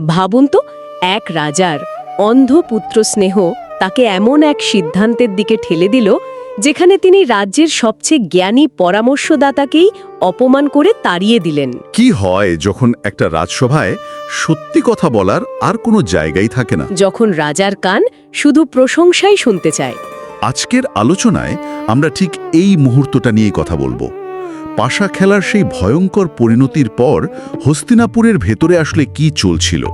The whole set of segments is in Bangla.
ভাবুন তো এক রাজার অন্ধ পুত্র স্নেহ তাকে এমন এক সিদ্ধান্তের দিকে ঠেলে দিল যেখানে তিনি রাজ্যের সবচেয়ে জ্ঞানী পরামর্শদাতাকেই অপমান করে তাড়িয়ে দিলেন। কি হয় যখন একটা রাজসভায় সত্যি কথা বলার আর কোনো জায়গাই থাকে না? যখন রাজার কান শুধু প্রশংসাই শুনতে চায়। আজকের আলোচনায় আমরা ঠিক এই মুহূর্তটা নিয়ে কথা বলব। পাশা খেলার সেই ভয়ঙ্কর পরিণতির পর হস্তিনাপুরের ভেতরে আসলে কি চলছিল?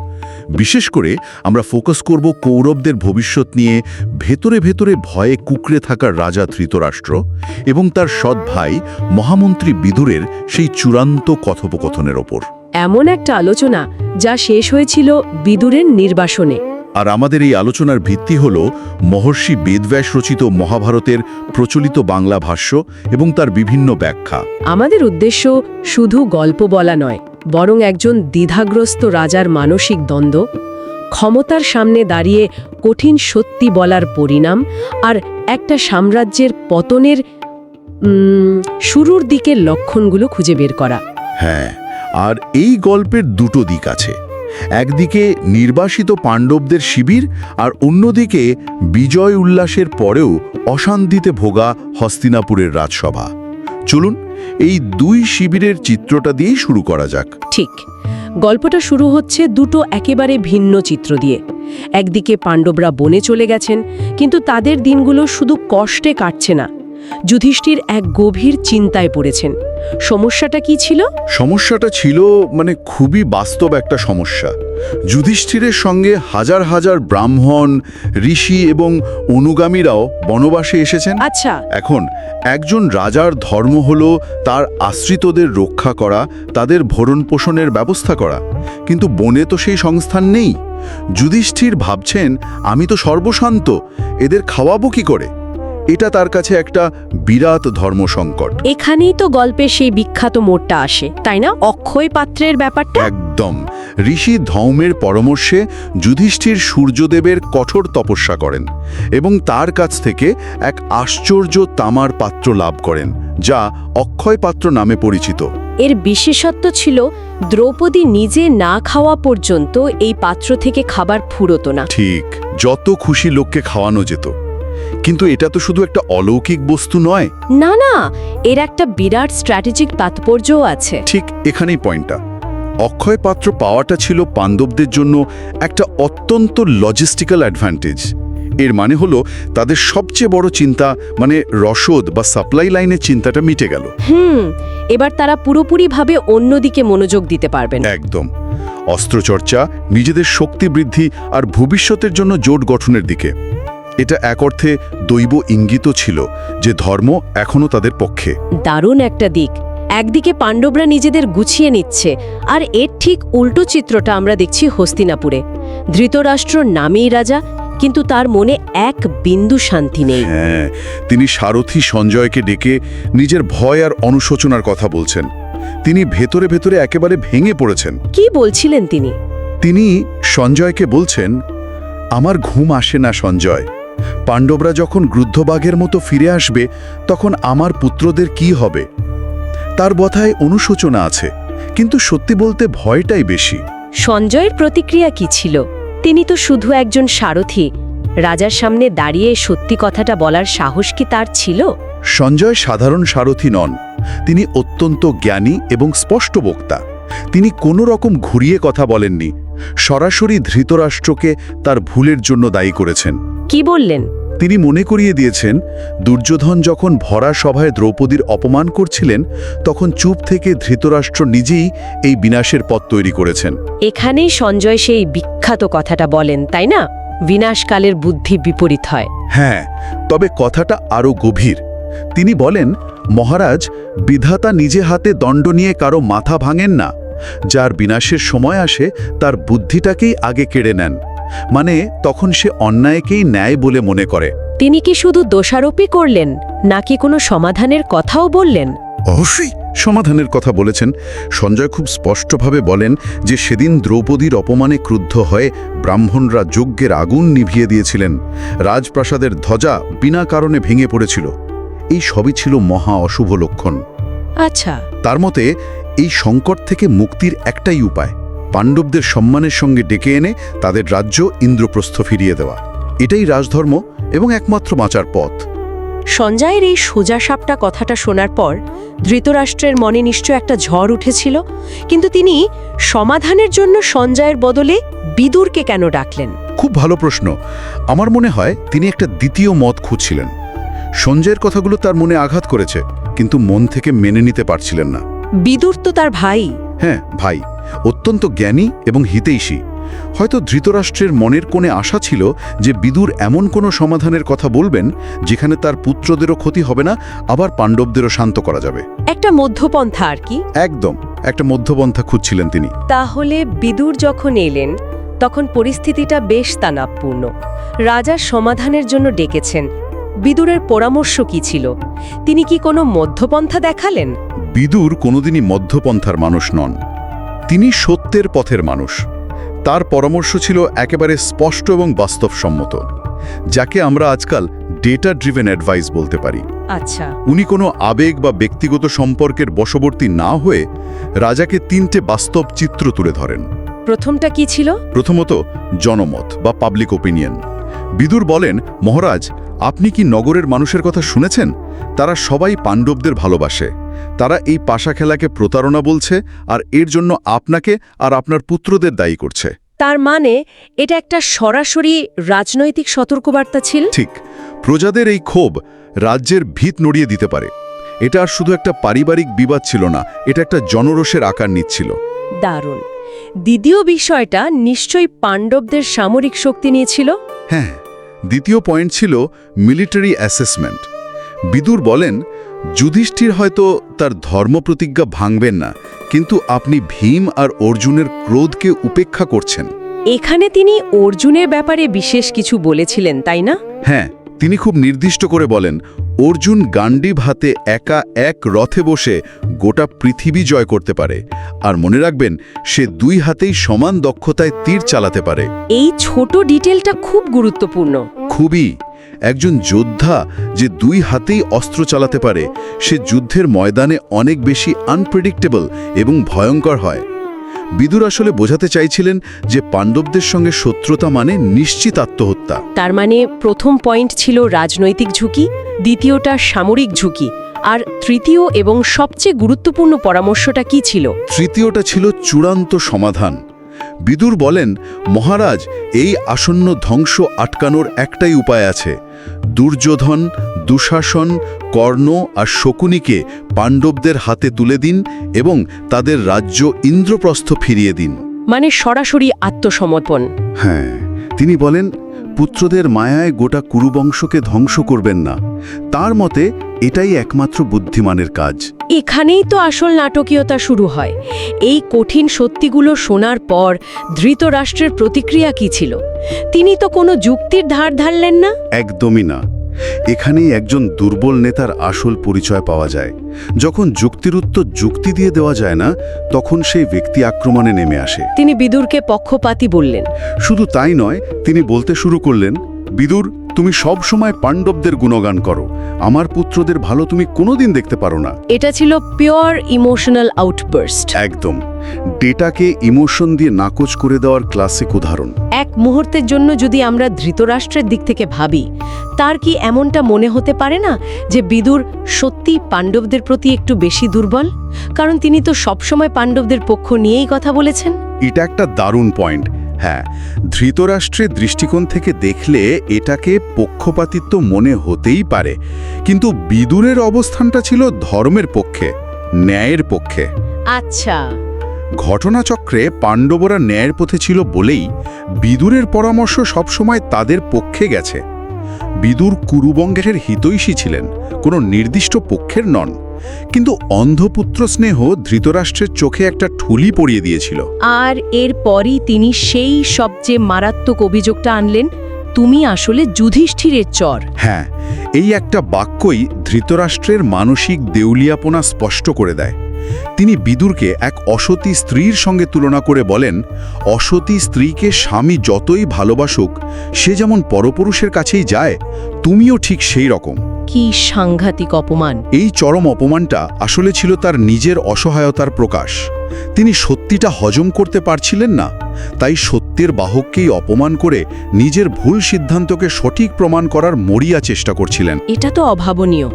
বিশেষ করে আমরা ফোকাস করব কৌরবদের ভবিষ্যৎ নিয়ে ভেতরে ভেতরে ভয়ে কুকড়ে থাকার রাজা ধৃতরাষ্ট্র এবং তার সৎ ভাই মহামন্ত্রী বিদুরের সেই চূড়ান্ত কথোপকথনের ওপর। এমন একটা আলোচনা যা শেষ হয়েছিল বিদুরের নির্বাসনে। আর আমাদের এই আলোচনার ভিত্তি হল মহর্ষি বেদব্যাস রচিত মহাভারতের প্রচলিত বাংলা ভাষ্য এবং তার বিভিন্ন ব্যাখ্যা। আমাদের উদ্দেশ্য শুধু গল্প বলা নয় বরং একজন দ্বিধাগ্রস্ত রাজার মানসিক দ্বন্দ্ব ক্ষমতার সামনে দাঁড়িয়ে কঠিন সত্যি বলার পরিণাম আর একটা সাম্রাজ্যের পতনের শুরুর দিকের লক্ষণগুলো খুঁজে বের করা। হ্যাঁ আর এই গল্পের দুটো দিক আছে। একদিকে নির্বাসিত পাণ্ডবদের শিবির আর অন্যদিকে বিজয় উল্লাসের পরেও অশান্তিতে ভোগা হস্তিনাপুরের রাজসভা। চলুন, এই দুই শিবিরের চিত্রটা দিয়েই শুরু করা যাক। ঠিক। গল্পটা শুরু হচ্ছে দুটো একেবারে ভিন্ন চিত্র দিয়ে। একদিকে পাণ্ডবরা বনে চলে গেছেন, কিন্তু তাদের দিনগুলো শুধু কষ্টে কাটছে না। যুধিষ্ঠির এক গভীর চিন্তায় পড়েছেন। সমস্যাটা কি ছিল? সমস্যাটা ছিল মানে খুবই বাস্তব একটা সমস্যা। যুধিষ্ঠিরের সঙ্গে হাজার হাজার ব্রাহ্মণ ঋষি এবং অনুগামীরাও বনবাসে এসেছেন। আচ্ছা। এখন একজন রাজার ধর্ম হল তার আশ্রিতদের রক্ষা করা তাদের ভরণ পোষণের ব্যবস্থা করা। কিন্তু বনে তো সেই সংস্থান নেই। যুধিষ্ঠির ভাবছেন আমি তো সর্বশান্ত এদের খাওয়াবো কি করে? এটা তার কাছে একটা বিরাট ধর্মসংকট। এখানেই তো গল্পের সেই বিখ্যাত মোড়টা আসে তাই না? অক্ষয় পাত্রের ব্যাপারটা? একদম। ঋষি ধৌমের পরামর্শে যুধিষ্ঠির সূর্যদেবের কঠোর তপস্যা করেন এবং তার কাছ থেকে এক আশ্চর্য তামার পাত্র লাভ করেন যা অক্ষয় পাত্র নামে পরিচিত। এর বিশেষত্ব ছিল দ্রৌপদী নিজে না খাওয়া পর্যন্ত এই পাত্র থেকে খাবার ফুরত না। ঠিক যত খুশি লোককে খাওয়ানো যেত। কিন্তু এটা তো শুধু একটা অলৌকিক বস্তু নয়। না না এর একটা বিরাট স্ট্র্যাটেজিক তাৎপর্যও আছে। ঠিক এখানেই পয়েন্টটা। অক্ষয় পাত্র পাওয়াটা ছিল পাণ্ডবদের জন্য একটা অত্যন্ত লজিস্টিক্যাল অ্যাডভান্টেজ এর মানে হলো তাদের সবচেয়ে বড় চিন্তা মানে রসদ বা সাপ্লাই লাইনের চিন্তাটা মিটে গেল। হুম এবার তারা পুরোপুরিভাবে অন্যদিকে মনোযোগ দিতে পারবেন। একদম। অস্ত্রচর্চা নিজেদের শক্তি বৃদ্ধি আর ভবিষ্যতের জন্য জোট গঠনের দিকে। এটা এক অর্থে দৈব ইঙ্গিত ছিল যে ধর্ম এখনও তাদের পক্ষে। দারুণ একটা দিক। একদিকে পাণ্ডবরা নিজেদের গুছিয়ে নিচ্ছে আর এর ঠিক উল্টো চিত্রটা আমরা দেখছি হস্তিনাপুরে। ধৃতরাষ্ট্র নামেই রাজা কিন্তু তার মনে এক বিন্দু শান্তি নেই। হ্যাঁ তিনি সারথী সঞ্জয়কে ডেকে নিজের ভয় আর অনুশোচনার কথা বলছেন। তিনি ভেতরে ভেতরে একেবারে ভেঙে পড়েছেন। কি বলছিলেন তিনি? তিনি সঞ্জয়কে বলছেন আমার ঘুম আসে না সঞ্জয় পাণ্ডবরা যখন গ্রুদ্ধবাঘের মতো ফিরে আসবে তখন আমার পুত্রদের কি হবে? তার কথায় অনুশোচনা আছে কিন্তু সত্যি বলতে ভয়টাই বেশি। সঞ্জয়ের প্রতিক্রিয়া কি ছিল? তিনি তো শুধু একজন সারথী। রাজার সামনে দাঁড়িয়ে সত্যি কথাটা বলার সাহস কি তার ছিল? সঞ্জয় সাধারণ সারথী নন। তিনি অত্যন্ত জ্ঞানী এবং স্পষ্ট বক্তা। তিনি কোনো রকম ঘুরিয়ে কথা বলেননি। সরাসরি ধৃতরাষ্ট্রকে তার ভুলের জন্য দায়ী করেছেন। কি বললেন? তিনি মনে করিয়ে দিয়েছেন দুর্যোধন যখন ভরা সভায় দ্রৌপদীর অপমান করছিলেন তখন চুপ থেকে ধৃতরাষ্ট্র নিজেই এই বিনাশের পথ তৈরি করেছেন। এখানেই সঞ্জয় সেই বিখ্যাত কথাটা বলেন তাই না? বিনাশকালের বুদ্ধি বিপরীত হয়। হ্যাঁ তবে কথাটা আরও গভীর। তিনি বলেন মহারাজ বিধাতা নিজে হাতে দণ্ড নিয়ে কারও মাথা ভাঙেন না। যার বিনাশের সময় আসে তার বুদ্ধিটাকেই আগে কেড়ে নেন। মানে তখন সে অন্যায়কেই ন্যায় বলে মনে করে। তিনি কি শুধু দোষারোপই করলেন নাকি কোনো সমাধানের কথাও বললেন? অবশ্যই সমাধানের কথা বলেছেন। সঞ্জয় খুব স্পষ্টভাবে বলেন যে সেদিন দ্রৌপদীর অপমানে ক্রুদ্ধ হয়ে ব্রাহ্মণরা যজ্ঞের আগুন নিভিয়ে দিয়েছিলেন। রাজপ্রাসাদের ধ্বজা বিনা কারণে ভেঙে পড়েছিল। এই সবই ছিল মহা অশুভ লক্ষণ। আচ্ছা। তার মতে এই সংকট থেকে মুক্তির একটাই উপায় পাণ্ডবদের সম্মানের সঙ্গে ডেকে এনে তাদের রাজ্য ইন্দ্রপ্রস্থ ফিরিয়ে দেওয়া। এটাই রাজধর্ম এবং একমাত্র বাঁচার পথ। সঞ্জয়ের এই সোজা সাপটা কথাটা শোনার পর ধৃতরাষ্ট্রের মনে নিশ্চয় একটা ঝড় উঠেছিল কিন্তু তিনি সমাধানের জন্য সঞ্জয়ের বদলে বিদুরকে কেন ডাকলেন? খুব ভালো প্রশ্ন। আমার মনে হয় তিনি একটা দ্বিতীয় মত খুঁজছিলেন। সঞ্জয়ের কথাগুলো তার মনে আঘাত করেছে। কিন্তু মন থেকে মেনে নিতে পারছিলেন না। বিদুর তো তার ভাই। হ্যাঁ ভাই। অত্যন্ত জ্ঞানী এবং হিতৈষী হয়তো ধৃতরাষ্ট্রের মনের কোণে আশা ছিল যে বিদুর এমন কোনো সমাধানের কথা বলবেন যেখানে তার পুত্রদেরও ক্ষতি হবে না আবার পাণ্ডবদেরও শান্ত করা যাবে। একটা মধ্যপন্থা আর কি। একদম একটা মধ্যপন্থা খুঁজছিলেন তিনি। তাহলে বিদুর যখন এলেন তখন পরিস্থিতিটা বেশ তানাবপূর্ণ রাজার সমাধানের জন্য ডেকেছেন। বিদুরের পরামর্শ কি ছিল? তিনি কি কোনো মধ্যপন্থা দেখালেন? বিদুর কোনোদিনই মধ্যপন্থার মানুষ নন। তিনি সত্যের পথের মানুষ। তার পরামর্শ ছিল একেবারে স্পষ্ট এবং বাস্তবসম্মত যাকে আমরা আজকাল ডেটা ড্রিভেন অ্যাডভাইস বলতে পারি। আচ্ছা। উনি কোনো আবেগ বা ব্যক্তিগত সম্পর্কের বশবর্তী না হয়ে রাজাকে তিনটে বাস্তব চিত্র তুলে ধরেন। প্রথমটা কি ছিল? প্রথমত জনমত বা পাবলিক ওপিনিয়ন বিদুর বলেন মহারাজ আপনি কি নগরের মানুষের কথা শুনেছেন? তারা সবাই পাণ্ডবদের ভালোবাসে। তারা এই পাশা খেলাকে প্রতারণা বলছে আর এর জন্য আপনাকে আর আপনার পুত্রদের দায়ী করছে। তার মানে এটা একটা সরাসরি রাজনৈতিক সতর্কবার্তা ছিল? ঠিক। প্রজাদের এই ক্ষোভ রাজ্যের ভিত নড়িয়ে দিতে পারে। এটা আর শুধু একটা পারিবারিক বিবাদ ছিল না এটা একটা জনরোষের আকার নিচ্ছিল দারুণ। দ্বিতীয় বিষয়টা নিশ্চয়ই পাণ্ডবদের সামরিক শক্তি নিয়েছিল হ্যাঁ। দ্বিতীয় পয়েন্ট ছিল মিলিটারি অ্যাসেসমেন্ট। বিদুর বলেন যুধিষ্ঠির হয়তো তার ধর্ম প্রতিজ্ঞা ভাঙবেন না কিন্তু আপনি ভীম আর অর্জুনের ক্রোধকে উপেক্ষা করছেন। এখানে তিনি অর্জুনের ব্যাপারে বিশেষ কিছু বলেছিলেন তাই না? হ্যাঁ তিনি খুব নির্দিষ্ট করে বলেন অর্জুন গান্ডীব হাতে একা এক রথে বসে গোটা পৃথিবী জয় করতে পারে। আর মনে রাখবেন সে দুই হাতেই সমান দক্ষতায় তীর চালাতে পারে। এই ছোট ডিটেলটা খুব গুরুত্বপূর্ণ। খুবই। একজন যোদ্ধা যে দুই হাতেই অস্ত্র চালাতে পারে সে যুদ্ধের ময়দানে অনেক বেশি আনপ্রেডিক্টেবল এবং ভয়ঙ্কর হয়। বিদুর আসলে বোঝাতে চাইছিলেন যে পাণ্ডবদের সঙ্গে শত্রুতা মানে নিশ্চিত আত্মহত্যা। তার মানে প্রথম পয়েন্ট ছিল রাজনৈতিক ঝুঁকি দ্বিতীয়টা সামরিক ঝুঁকি। আর তৃতীয় এবং সবচেয়ে গুরুত্বপূর্ণ পরামর্শটা কি ছিল? তৃতীয়টা ছিল চূড়ান্ত সমাধান। বিদুর বলেন মহারাজ এই আসন্ন ধ্বংস আটকানোর একটাই উপায় আছে। দুর্যোধন দুঃশাসন কর্ণ আর শকুনিকে পাণ্ডবদের হাতে তুলে দিন এবং তাদের রাজ্য ইন্দ্রপ্রস্থ ফিরিয়ে দিন। মানে সরাসরি আত্মসমর্পণ। হ্যাঁ তিনি বলেন পুত্রদের মায়ায় গোটা কুরুবংশকে ধ্বংস করবেন না। তার মতে এটাই একমাত্র বুদ্ধিমানের কাজ। এখানেই তো আসল নাটকীয়তা শুরু হয়। এই কঠিন সত্যিগুলো শোনার পর ধৃতরাষ্ট্রের প্রতিক্রিয়া কি ছিল? তিনি তো কোনো যুক্তির ধার ধারলেন না? একদমই না। এখানেই একজন দুর্বল নেতার আসল পরিচয় পাওয়া যায়। যখন যুক্তির উত্তর যুক্তি দিয়ে দেওয়া যায় না তখন সেই ব্যক্তি আক্রমণে নেমে আসে। তিনি বিদুরকে পক্ষপাতি বললেন। শুধু তাই নয় তিনি বলতে শুরু করলেন বিদুর তুমি সব সময় পাণ্ডবদের গুণগান করো। আমার পুত্রদের ভালো তুমি কোনোদিন দেখতে পারো না। এটা ছিল পিওর ইমোশনাল আউটবার্স্ট। একদম। ডেটাকে ইমোশন দিয়ে নাকচ করে দেওয়ার ক্লাসিক উদাহরণ। এক মুহূর্তের জন্য যদি আমরা ধৃতরাষ্ট্রের দিক থেকে ভাবি তার কি এমনটা মনে হতে পারে না যে বিদুর সত্যি পাণ্ডবদের প্রতি একটু বেশি দুর্বল? কারণ তিনি তো সবসময় পাণ্ডবদের পক্ষ নিয়েই কথা বলেছেন। এটা একটা দারুণ পয়েন্ট হ্যাঁ ধৃতরাষ্ট্রের দৃষ্টিকোণ থেকে দেখলে এটাকে পক্ষপাতিত্ব মনে হতেই পারে। কিন্তু বিদুরের অবস্থানটা ছিল ধর্মের পক্ষে ন্যায়ের পক্ষে। আচ্ছা। ঘটনাচক্রে পাণ্ডবরা ন্যায়ের পথে ছিল বলেই বিদুরের পরামর্শ সবসময় তাদের পক্ষে গেছে। বিদুর কুরুবঙ্গের হিতৈষী ছিলেন কোনো নির্দিষ্ট পক্ষের নন। কিন্তু অন্ধপুত্র স্নেহ ধৃতরাষ্ট্রের চোখে একটা ঠুলি পড়িয়ে দিয়েছিল। আর এরপরই তিনি সেই সবচেয়ে মারাত্মক অভিযোগটা আনলেন তুমি আসলে যুধিষ্ঠিরের চর। হ্যাঁ এই একটা বাক্যই ধৃতরাষ্ট্রের মানসিক দেউলিয়াপনা স্পষ্ট করে দেয়। তিনি বিদুরকে এক অসতী স্ত্রীর সঙ্গে তুলনা করে বলেন অসতী স্ত্রীকে স্বামী যতই ভালোবাসুক সে যেমন পরপুরুষের কাছেই যায় তুমিও ঠিক সেই রকম। কি সাংঘাতিক অপমান। এই চরম অপমানটা আসলে ছিল তার নিজের অসহায়তার প্রকাশ। তিনি সত্যিটা হজম করতে পারছিলেন না তাই সত্যের বাহককেই অপমান করে নিজের ভুল সিদ্ধান্তকে সঠিক প্রমাণ করার মরিয়া চেষ্টা করছিলেন। এটা তো অভাবনীয়।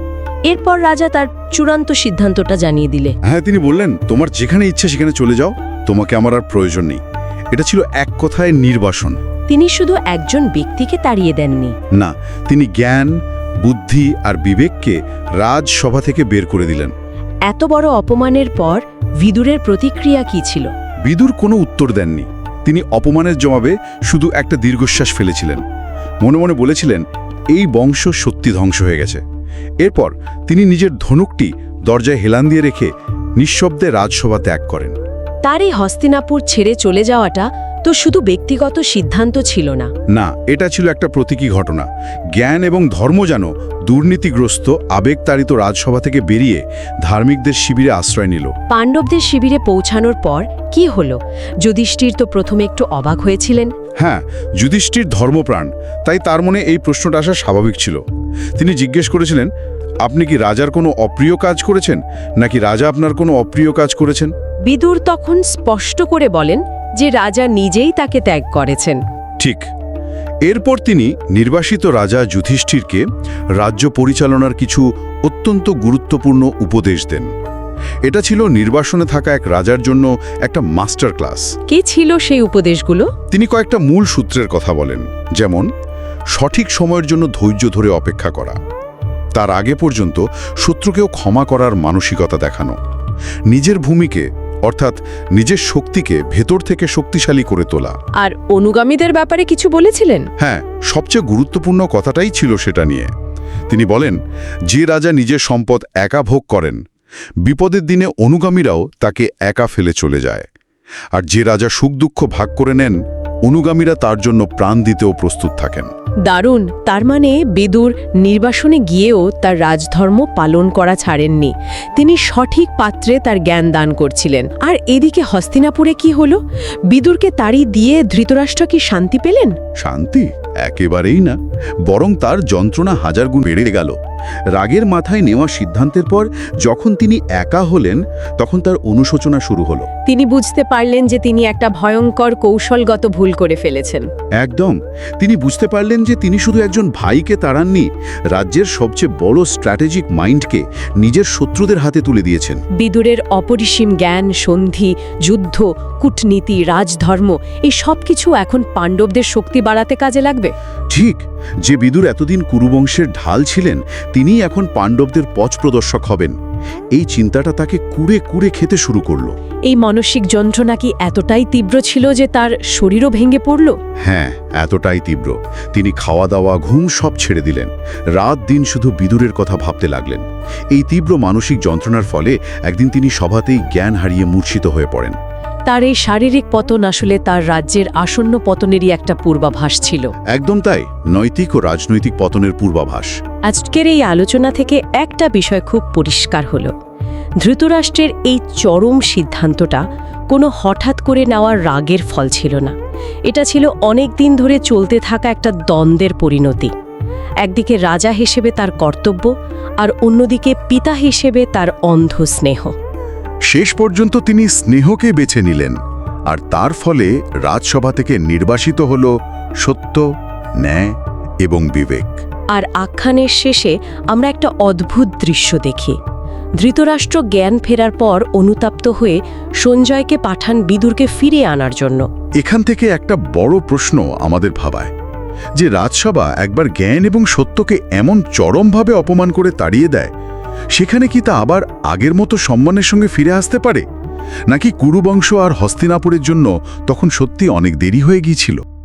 এরপর রাজা তার চূড়ান্ত সিদ্ধান্তটা জানিয়ে দিলে। হ্যাঁ তিনি বললেন তোমার যেখানে ইচ্ছা সেখানে চলে যাও তোমাকে আমার আর প্রয়োজন নেই। এটা ছিল এক কথায় নির্বাসন। তিনি শুধু একজন ব্যক্তিকে তাড়িয়ে দেননি। না তিনি জ্ঞান বুদ্ধি আর বিবেককে রাজসভা থেকে বের করে দিলেন। এত বড় অপমানের পর বিদুরের প্রতিক্রিয়া কি ছিল? বিদুর কোনো উত্তর দেননি। তিনি অপমানের জবাবে শুধু একটা দীর্ঘশ্বাস ফেলেছিলেন। মনে মনে বলেছিলেন এই বংশ সত্যি ধ্বংস হয়ে গেছে। এরপর তিনি নিজের ধনুকটি দরজায় হেলান দিয়ে রেখে নিঃশব্দে রাজসভা ত্যাগ করেন। তার এই হস্তিনাপুর ছেড়ে চলে যাওয়াটা তো শুধু ব্যক্তিগত সিদ্ধান্ত ছিল না। না এটা ছিল একটা প্রতীকী ঘটনা। জ্ঞান এবং ধর্ম যেন দুর্নীতিগ্রস্ত আবেগতাড়িত রাজসভা থেকে বেরিয়ে ধার্মিকদের শিবিরে আশ্রয় নিল। পাণ্ডবদের শিবিরে পৌঁছানোর পর কি হলো? যুধিষ্ঠির তো প্রথমে একটু অবাক হয়েছিলেন। হ্যাঁ যুধিষ্ঠির ধর্মপ্রাণ তাই তার মনে এই প্রশ্নটা আসা স্বাভাবিক ছিল। তিনি জিজ্ঞেস করেছিলেন আপনি কি রাজার কোনো অপ্রিয় কাজ করেছেন? নাকি রাজা আপনার কোনো অপ্রিয় কাজ করেছেন? বিদুর তখন স্পষ্ট করে বলেন যে রাজা নিজেই তাকে ত্যাগ করেছেন। ঠিক। এরপর তিনি নির্বাসিত রাজা যুধিষ্ঠিরকে রাজ্য পরিচালনার কিছু অত্যন্ত গুরুত্বপূর্ণ উপদেশ দেন। এটা ছিল নির্বাসনে থাকা এক রাজার জন্য একটা মাস্টার ক্লাস। কি ছিল সেই উপদেশগুলো? তিনি কয়েকটা মূল সূত্রের কথা বলেন যেমন সঠিক সময়ের জন্য ধৈর্য ধরে অপেক্ষা করা তার আগে পর্যন্ত শত্রুকেও ক্ষমা করার মানসিকতা দেখানো নিজের ভূমিকে অর্থাৎ নিজের শক্তিকে ভেতর থেকে শক্তিশালী করে তোলা। আর অনুগামীদের ব্যাপারে কিছু বলেছিলেন? হ্যাঁ সবচেয়ে গুরুত্বপূর্ণ কথাটাই ছিল সেটা নিয়ে। তিনি বলেন যে রাজা নিজের সম্পদ একা ভোগ করেন বিপদের দিনে অনুগামীরাও তাকে একা ফেলে চলে যায়। আর যে রাজা সুখ দুঃখ ভাগ করে নেন অনুগামীরা তার জন্য প্রাণ দিতেও প্রস্তুত থাকেন। দারুণ তার মানে বিদুর নির্বাসনে গিয়েও তার রাজধর্ম পালন করা ছাড়েননি। তিনি সঠিক পাত্রে তার জ্ঞান দান করছিলেন। আর এদিকে হস্তিনাপুরে কি হলো? বিদুরকে তাড়ি দিয়ে ধৃতরাষ্ট্র কি শান্তি পেলেন? শান্তি একেবারেই না বরং তার যন্ত্রণা হাজার গুণ বেড়ে গেল। রাগের মাথায় নেওয়া সিদ্ধান্তের পর যখন তিনি একা হলেন তখন তার অনুশোচনা শুরু হলো। তিনি বুঝতে পারলেন যে তিনি একটা ভয়ঙ্কর কৌশলগত ভুল করে ফেলেছেন। একদম। তিনি বুঝতে পারলেন যে তিনি শুধু একজন ভাইকে তাড়াননি রাজ্যের সবচেয়ে বড় স্ট্র্যাটেজিক মাইন্ডকে নিজের শত্রুদের হাতে তুলে দিয়েছেন। বিদুরের অপরিসীম জ্ঞান সন্ধি যুদ্ধ কূটনীতি রাজধর্ম এই সব কিছু এখন পাণ্ডবদের শক্তি বাড়াতে কাজে লাগবে? ঠিক। যে বিদুর এতদিন কুরুবংশের ঢাল ছিলেন তিনিই এখন পাণ্ডবদের পথ প্রদর্শক হবেন। এই চিন্তাটা তাকে কুড়ে কুড়ে খেতে শুরু করল। এই মানসিক যন্ত্রণা কি এতটাই তীব্র ছিল যে তার শরীরও ভেঙে পড়ল? হ্যাঁ এতটাই তীব্র। তিনি খাওয়া দাওয়া ঘুম সব ছেড়ে দিলেন। রাত দিন শুধু বিদুরের কথা ভাবতে লাগলেন। এই তীব্র মানসিক যন্ত্রণার ফলে একদিন তিনি সভাতেই জ্ঞান হারিয়ে মূর্ছিত হয়ে পড়েন। তার এই শারীরিক পতন আসলে তার রাজ্যের আসন্ন পতনেরই একটা পূর্বাভাস ছিল। একদম তাই নৈতিক ও রাজনৈতিক পতনের পূর্বাভাস। আজকের এই আলোচনা থেকে একটা বিষয় খুব পরিষ্কার হলো। ধৃতরাষ্ট্রের এই চরম সিদ্ধান্তটা কোনো হঠাৎ করে নেওয়ার রাগের ফল ছিল না। এটা ছিল অনেক দিন ধরে চলতে থাকা একটা দ্বন্দ্বের পরিণতি। একদিকে রাজা হিসেবে তার কর্তব্য আর অন্যদিকে পিতা হিসেবে তার অন্ধ স্নেহ। শেষ পর্যন্ত তিনি স্নেহকে বেছে নিলেন আর তার ফলে রাজসভা থেকে নির্বাসিত হল সত্য ন্যায় এবং বিবেক। আর আখ্যানের শেষে আমরা একটা অদ্ভুত দৃশ্য দেখি। ধৃতরাষ্ট্র জ্ঞান ফেরার পর অনুতাপ্ত হয়ে সঞ্জয়কে পাঠান বিদুরকে ফিরিয়ে আনার জন্য। এখান থেকে একটা বড় প্রশ্ন আমাদের ভাবায় যে রাজসভা একবার জ্ঞান এবং সত্যকে এমন চরমভাবে অপমান করে তাড়িয়ে দেয় সেখানে কি তা আবার আগের মতো সম্মানের সঙ্গে ফিরে আসতে পারে? নাকি কুরুবংশ আর হস্তিনাপুরের জন্য তখন সত্যি অনেক দেরি হয়ে গিয়েছিল?